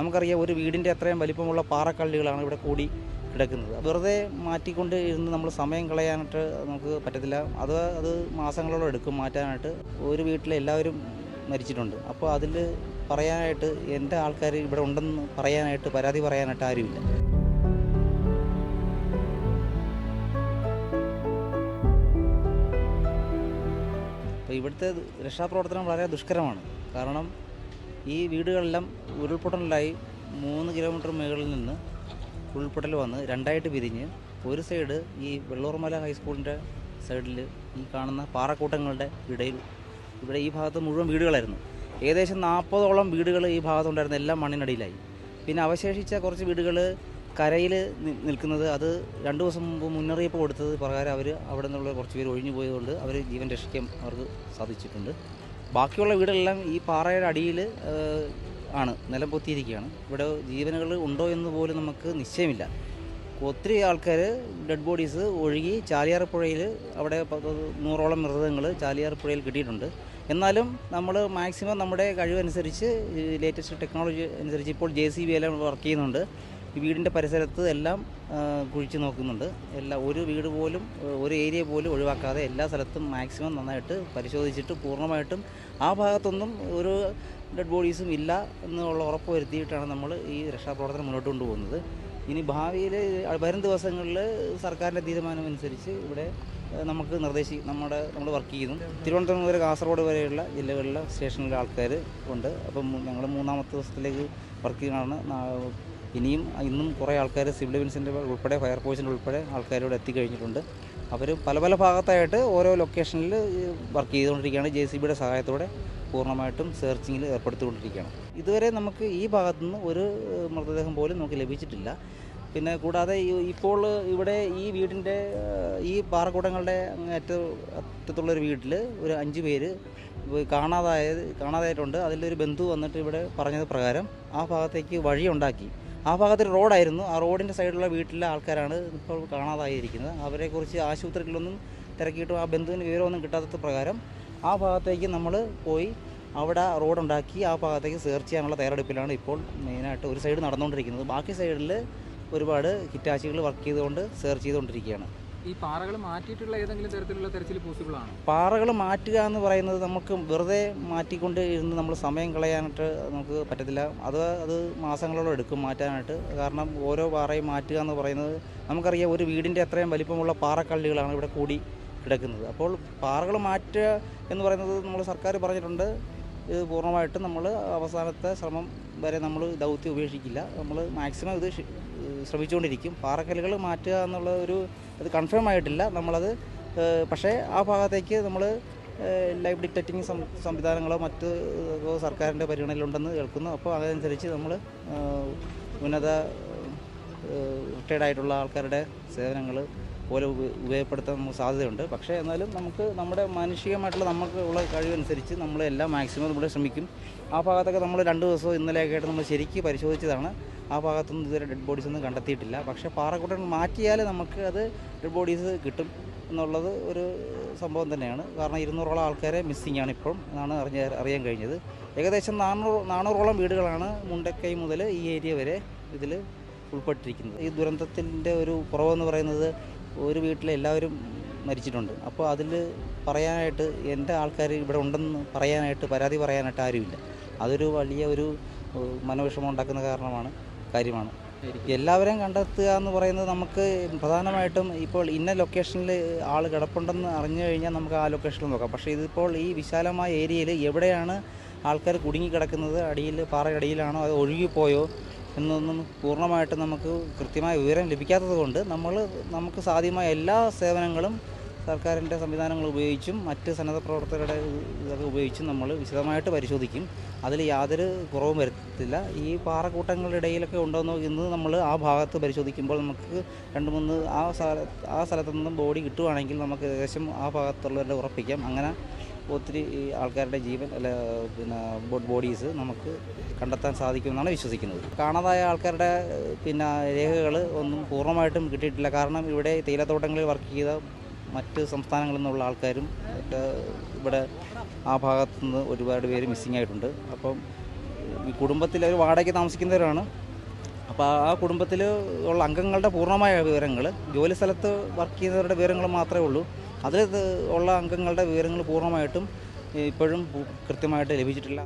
നമുക്കറിയാം ഒരു വീടിന്റെ അത്രയും വലിപ്പമുള്ള പാറക്കള്ളികളാണ് ഇവിടെ കൂടി കിടക്കുന്നത്. വെറുതെ മാറ്റിക്കൊണ്ട് ഇരുന്ന് നമ്മൾ സമയം കളയാനായിട്ട് നമുക്ക് പറ്റത്തില്ല. അത് അത് മാസങ്ങളോളം എടുക്കും മാറ്റാനായിട്ട്. ഒരു വീട്ടിലെ എല്ലാവരും മരിച്ചിട്ടുണ്ട്. അപ്പോൾ അതിൽ പറയാനായിട്ട് എന്റെ ആൾക്കാർ ഇവിടെ ഉണ്ടെന്ന് പറയാനായിട്ട് പരാതി പറയാനായിട്ട് ആരുമില്ല. അപ്പോൾ ഇവിടുത്തെ രക്ഷാപ്രവർത്തനം വളരെ ദുഷ്കരമാണ്. കാരണം ഈ വീടുകളെല്ലാം ഉരുൾപൊട്ടലിലായി മൂന്ന് കിലോമീറ്റർ മുകളിൽ നിന്ന് ഉരുൾപൊട്ടൽ വന്ന് രണ്ടായിട്ട് പിരിഞ്ഞ് ഒരു സൈഡ് ഈ വെള്ളൂർമല ഹൈസ്കൂളിന്റെ സൈഡിൽ ഈ കാണുന്ന പാറക്കൂട്ടങ്ങളുടെ ഇടയിൽ. ഇവിടെ ഈ ഭാഗത്ത് മുഴുവൻ വീടുകളായിരുന്നു. ഏകദേശം നാൽപ്പതോളം വീടുകൾ ഈ ഭാഗത്തുണ്ടായിരുന്നു എല്ലാം മണ്ണിനടിയിലായി. പിന്നെ അവശേഷിച്ച കുറച്ച് വീടുകൾ കരയിൽ നിൽക്കുന്നത് അത് രണ്ട് ദിവസം മുമ്പ് മുന്നറിയിപ്പ് കൊടുത്തത് പ്രകാരം അവർ അവിടെ നിന്നുള്ള കുറച്ച് പേര് ഒഴിഞ്ഞു പോയതുകൊണ്ട് അവർ ജീവൻ രക്ഷിക്കാൻ അവർക്ക് സാധിച്ചിട്ടുണ്ട്. ബാക്കിയുള്ള വീടുകളെല്ലാം ഈ പാറയുടെ അടിയിൽ ആണ് നിലം പൊത്തിയിരിക്കുകയാണ്. ഇവിടെ ജീവനുകൾ ഉണ്ടോ എന്ന് പോലും നമുക്ക് നിശ്ചയമില്ല. ഒത്തിരി ആൾക്കാർ ഡെഡ് ബോഡീസ് ഒഴുകി ചാലിയാർ പുഴയിൽ അവിടെ നൂറോളം മൃതദേഹങ്ങൾ ചാലിയാർ പുഴയിൽ കിട്ടിയിട്ടുണ്ട്. എന്നാലും നമ്മൾ മാക്സിമം നമ്മുടെ കഴിവനുസരിച്ച് ലേറ്റസ്റ്റ് ടെക്നോളജി അനുസരിച്ച് ഇപ്പോൾ ജെ സി ബി എല്ലാം വർക്ക് ചെയ്യുന്നുണ്ട്. വീടിന്റെ പരിസരത്ത് എല്ലാം കുഴിച്ച് നോക്കുന്നുണ്ട്. എല്ലാ ഒരു വീട് പോലും ഒരു ഏരിയ പോലും ഒഴിവാക്കാതെ എല്ലാ സ്ഥലത്തും മാക്സിമം നന്നായിട്ട് പരിശോധിച്ചിട്ട് പൂർണമായിട്ടും ആ ഭാഗത്തൊന്നും ഒരു ഡെഡ് ബോഡീസും ഇല്ല എന്നുള്ള ഉറപ്പ് വരുത്തിയിട്ടാണ് നമ്മൾ ഈ രക്ഷാപ്രവർത്തനം മുന്നോട്ട് കൊണ്ടുപോകുന്നത്. ഇനി ഭാവിയിൽ വരും ദിവസങ്ങളിൽ സർക്കാരിന്റെ തീരുമാനം അനുസരിച്ച് ഇവിടെ നമുക്ക് നിർദ്ദേശി നമ്മുടെ നമ്മൾ വർക്ക് ചെയ്യുന്നു. തിരുവനന്തപുരം മുതൽ കാസർഗോഡ് വരെയുള്ള ജില്ലകളിലെ സ്റ്റേഷനിലെ ആൾക്കാർ ഉണ്ട്. അപ്പം ഞങ്ങൾ മൂന്നാമത്തെ ദിവസത്തിലേക്ക് വർക്ക് നാ- ഇനിയും ഇന്നും കുറേ ആൾക്കാർ സിവിൽ ഡിഫൻസിന്റെ ഉൾപ്പെടെ ഫയർ ഫയർഫോഴ്സിന്റെ ഉൾപ്പെടെ ആൾക്കാരോട് എത്തിക്കഴിഞ്ഞിട്ടുണ്ട്. അവർ പല പല ഭാഗത്തായിട്ട് ഓരോ ലൊക്കേഷനിൽ വർക്ക് ചെയ്തുകൊണ്ടിരിക്കുകയാണ്. ജെ സി ബിയുടെ സഹായത്തോടെ പൂർണമായിട്ടും സെർച്ചിങ്ങിൽ ഏർപ്പെടുത്തിക്കൊണ്ടിരിക്കുകയാണ്. ഇതുവരെ നമുക്ക് ഈ ഭാഗത്തുനിന്ന് ഒരു മൃതദേഹം പോലും നമുക്ക് ലഭിച്ചിട്ടില്ല. പിന്നെ കൂടാതെ ഇപ്പോൾ ഇവിടെ ഈ വീടിന്റെ ഈ പാറക്കൂടങ്ങളുടെ അറ്റ അറ്റത്തുള്ളൊരു വീട്ടിൽ ഒരു അഞ്ച് പേര് കാണാതായത് കാണാതായിട്ടുണ്ട്. അതിലൊരു ബന്ധു വന്നിട്ട് ഇവിടെ പറഞ്ഞത് പ്രകാരം ആ ഭാഗത്തേക്ക് വഴിയുണ്ടാക്കി. ആ ഭാഗത്തൊരു റോഡായിരുന്നു. ആ റോഡിന്റെ സൈഡിലുള്ള വീട്ടിലെ ആൾക്കാരാണ് ഇപ്പോൾ കാണാതായിരിക്കുന്നത്. അവരെക്കുറിച്ച് ആശുപത്രികളിലൊന്നും തിരക്കിയിട്ടും ആ ബന്ധുവിന് വിവരമൊന്നും കിട്ടാത്ത പ്രകാരം ആ ഭാഗത്തേക്ക് നമ്മൾ പോയി അവിടെ റോഡുണ്ടാക്കി ആ ഭാഗത്തേക്ക് സെർച്ച് ചെയ്യാനുള്ള തയ്യാറെടുപ്പിലാണ് ഇപ്പോൾ മെയിനായിട്ട് ഒരു സൈഡ് നടന്നുകൊണ്ടിരിക്കുന്നത്. ബാക്കി സൈഡിൽ ഒരുപാട് ഹിറ്റാച്ചികൾ വർക്ക് ചെയ്തുകൊണ്ട് സെർച്ച് ചെയ്തുകൊണ്ടിരിക്കുകയാണ്. ഈ പാറകൾ മാറ്റിയിട്ടുള്ള ഏതെങ്കിലും തരത്തിലുള്ള തെരച്ചിൽ പോസിബിൾ ആണ്? പാറകൾ മാറ്റുക എന്ന് പറയുന്നത് നമുക്ക് വെറുതെ മാറ്റിക്കൊണ്ട് ഇരുന്ന് നമ്മൾ സമയം കളയാനായിട്ട് നമുക്ക് പറ്റത്തില്ല. അത് അത് മാസങ്ങളോളം എടുക്കും മാറ്റാനായിട്ട്. കാരണം ഓരോ പാറയും മാറ്റുക എന്ന് പറയുന്നത് നമുക്കറിയാം ഒരു വീടിന്റെ അത്രയും വലിപ്പമുള്ള പാറക്കള്ളികളാണ് ഇവിടെ കൂടി കിടക്കുന്നത്. അപ്പോൾ പാറകൾ മാറ്റുക എന്ന് പറയുന്നത് നമ്മൾ സർക്കാർ പറഞ്ഞിട്ടുണ്ട്. ഇത് പൂർണമായിട്ടും നമ്മൾ അവസാനത്തെ ശ്രമം വരെ നമ്മൾ ദൗത്യം ഉപേക്ഷിക്കില്ല നമ്മൾ മാക്സിമം ഇത് ശ്രമിച്ചുകൊണ്ടിരിക്കും പാറക്കല്ലുകൾ മാറ്റുക എന്നുള്ള ഒരു അത് കൺഫേം ആയിട്ടില്ല നമ്മളത് പക്ഷേ ആ ഭാഗത്തേക്ക് നമ്മൾ ലൈവ് ഡിറ്റക്റ്റിംഗ് സംവിധാനങ്ങളോ മറ്റ് സർക്കാരിന്റെ പരിഗണനയിലുണ്ടെന്ന് കേൾക്കുന്നു അപ്പോൾ അതനുസരിച്ച് നമ്മൾ ഉന്നത റിട്ടയർഡായിട്ടുള്ള ആൾക്കാരുടെ സേവനങ്ങൾ പോലെ ഉപ- ഉപയോഗപ്പെടുത്താൻ നമുക്ക് സാധ്യതയുണ്ട്. പക്ഷേ എന്നാലും നമുക്ക് നമ്മുടെ മാനുഷികമായിട്ടുള്ള നമുക്ക് ഉള്ള കഴിവനുസരിച്ച് നമ്മൾ എല്ലാം മാക്സിമം നമ്മൾ ശ്രമിക്കും. ആ ഭാഗത്തൊക്കെ നമ്മൾ രണ്ട് ദിവസവും ഇന്നലെയൊക്കെ ആയിട്ട് നമ്മൾ ശരിക്ക് പരിശോധിച്ചതാണ്. ആ ഭാഗത്തൊന്നും ഇതുവരെ ഡെഡ് ബോഡീസ് ഒന്നും കണ്ടെത്തിയിട്ടില്ല. പക്ഷേ പാറക്കൂട്ടം മാറ്റിയാൽ നമുക്ക് അത് ഡെഡ് ബോഡീസ് കിട്ടും എന്നുള്ളത് ഒരു സംഭവം തന്നെയാണ്. കാരണം ഇരുന്നൂറോളം ആൾക്കാരെ മിസ്സിംഗ് ആണ് ഇപ്പോൾ എന്നാണ് അറിഞ്ഞ അറിയാൻ കഴിഞ്ഞത്. ഏകദേശം നാനൂറ് നാനൂറോളം വീടുകളാണ് മുണ്ടക്കൈ മുതൽ ഈ ഏരിയ വരെ ഇതിൽ ഉൾപ്പെട്ടിരിക്കുന്നത്. ഈ ദുരന്തത്തിന്റെ ഒരു കുറവെന്ന് പറയുന്നത് ഒരു വീട്ടിലെ എല്ലാവരും മരിച്ചിട്ടുണ്ട്. അപ്പോൾ അതിൽ പറയാനായിട്ട് എന്റെ ആൾക്കാർ ഇവിടെ ഉണ്ടെന്ന് പറയാനായിട്ട് പരാതി പറയാനായിട്ട് ആരുമില്ല. അതൊരു വലിയ ഒരു മനോവിഷമം ഉണ്ടാക്കുന്ന കാരണമാണ് കാര്യമാണ്. എല്ലാവരെയും കണ്ടെത്തുക എന്ന് പറയുന്നത് നമുക്ക് പ്രധാനമായിട്ടും ഇപ്പോൾ ഇന്ന ലൊക്കേഷനിൽ ആൾ കിടപ്പുണ്ടെന്ന് അറിഞ്ഞു കഴിഞ്ഞാൽ നമുക്ക് ആ ലൊക്കേഷനിൽ നോക്കാം. പക്ഷേ ഇതിപ്പോൾ ഈ വിശാലമായ ഏരിയയിൽ എവിടെയാണ് ആൾക്കാർ കുടുങ്ങിക്കിടക്കുന്നത്? അടിയിൽ പാറയടിയിലാണോ? അത് ഒഴുകിപ്പോയോ? എന്നൊന്നും പൂർണമായിട്ട് നമുക്ക് കൃത്യമായ വിവരം ലഭിക്കാത്തത് കൊണ്ട് നമ്മൾ നമുക്ക് സാധ്യമായ എല്ലാ സേവനങ്ങളും സർക്കാരിന്റെ സംവിധാനങ്ങൾ ഉപയോഗിച്ചും മറ്റ് സന്നദ്ധ പ്രവർത്തകരുടെ ഇതൊക്കെ ഉപയോഗിച്ചും നമ്മൾ വിശദമായിട്ട് പരിശോധിക്കും. അതിൽ യാതൊരു കുറവും വരുത്തില്ല. ഈ പാറക്കൂട്ടങ്ങളുടെ ഇടയിലൊക്കെ ഉണ്ടോയെന്ന് ഇന്ന് നമ്മൾ ആ ഭാഗത്ത് പരിശോധിക്കുമ്പോൾ നമുക്ക് രണ്ട് മൂന്ന് ആ സ്ഥല ആ സ്ഥലത്തു നിന്നും ബോഡി കിട്ടുവാണെങ്കിൽ നമുക്ക് ഏകദേശം ആ ഭാഗത്തുള്ളവരെ ഉറപ്പിക്കാം. അങ്ങനെ ഒത്തിരി ഈ ആൾക്കാരുടെ ജീവൻ അല്ല പിന്നെ ബോഡീസ് നമുക്ക് കണ്ടെത്താൻ സാധിക്കുമെന്നാണ് വിശ്വസിക്കുന്നത്. കാണാതായ ആൾക്കാരുടെ പിന്നെ രേഖകൾ ഒന്നും പൂർണമായിട്ടും കിട്ടിയിട്ടില്ല. കാരണം ഇവിടെ തേയിലത്തോട്ടങ്ങളിൽ വർക്ക് ചെയ്ത മറ്റ് സംസ്ഥാനങ്ങളിൽ നിന്നുള്ള ആൾക്കാരും ഇവിടെ ആ ഭാഗത്തു നിന്ന് ഒരുപാട് പേര് മിസ്സിംഗ് ആയിട്ടുണ്ട്. അപ്പം ഈ കുടുംബത്തിൽ അവർ വാടകയ്ക്ക് താമസിക്കുന്നവരാണ്. അപ്പോൾ ആ കുടുംബത്തിൽ ഉള്ള അംഗങ്ങളുടെ പൂർണമായ വിവരങ്ങൾ ജോലി സ്ഥലത്ത് വർക്ക് ചെയ്യുന്നവരുടെ വിവരങ്ങൾ മാത്രമേ ഉള്ളൂ. അതിൽ ഉള്ള അംഗങ്ങളുടെ വിവരങ്ങൾ പൂർണമായിട്ടും ഇപ്പോഴും കൃത്യമായിട്ട് ലഭിച്ചിട്ടില്ല.